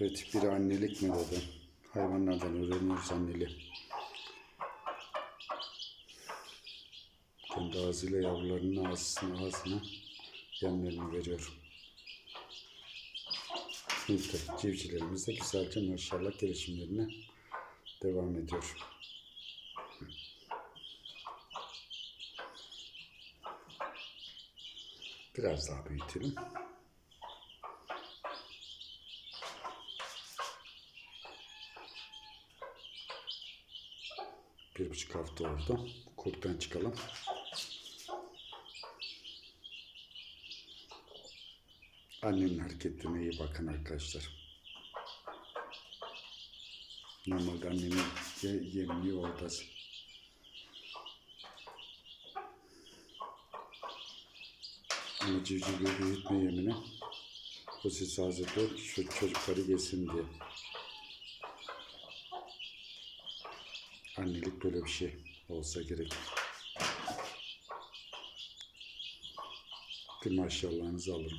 Evet bir annelik metodu. Hayvanlardan öğreniyoruz anneliği. Kendi ağzıyla yavrularının ağzına, ağzına yemlerini veriyor. İşte civcivlerimiz de güzelce maşallah gelişimlerine devam ediyor. Biraz daha büyütelim. Bir buçuk hafta oldu. Kurttan çıkalım. Annenin hareketlerine iyi bakın arkadaşlar. Normalde annenin ye, yemliği orada. Ama civcivleri büyütme yemini bu siz hazırlıyor şu çocukları yesin diye. Annelik böyle bir şey olsa gerek. Bir maşallahınızı alırım.